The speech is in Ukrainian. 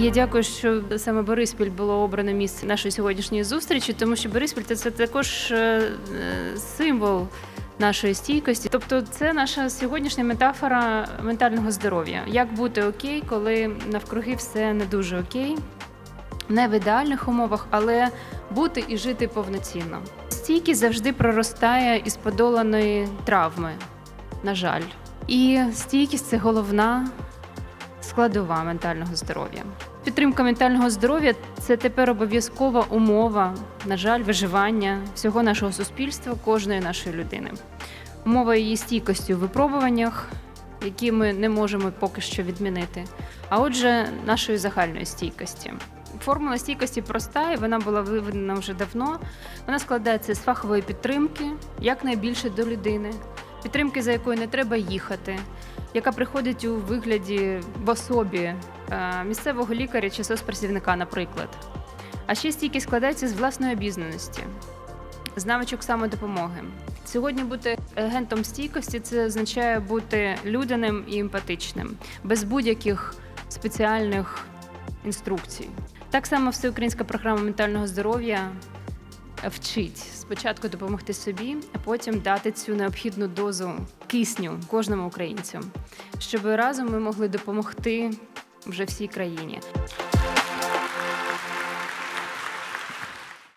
я дякую, що саме Бориспіль було обрано місце нашої сьогоднішньої зустрічі, тому що Бориспіль це- це також е, е, символ нашої стійкості. Тобто, це наша сьогоднішня метафора ментального здоров'я. Як бути окей, коли навкруги все не дуже окей, не в ідеальних умовах, але бути і жити повноцінно. Стійкість завжди проростає із подоланої травми, на жаль. І стійкість це головна складова ментального здоров'я. Підтримка ментального здоров'я це тепер обов'язкова умова, на жаль, виживання всього нашого суспільства, кожної нашої людини. Умова її стійкості у випробуваннях, які ми не можемо поки що відмінити. А отже, нашої загальної стійкості. Формула стійкості проста, і вона була виведена вже давно. Вона складається з фахової підтримки, якнайбільше до людини, підтримки, за якою не треба їхати, яка приходить у вигляді в особі місцевого лікаря чи соцпрацівника, наприклад. А ще стійкість складається з власної обізнаності, з навичок самодопомоги. Сьогодні бути агентом стійкості це означає бути людяним і емпатичним, без будь-яких спеціальних інструкцій. Так само всеукраїнська програма ментального здоров'я вчить спочатку допомогти собі, а потім дати цю необхідну дозу кисню кожному українцю, щоб разом ми могли допомогти вже всій країні.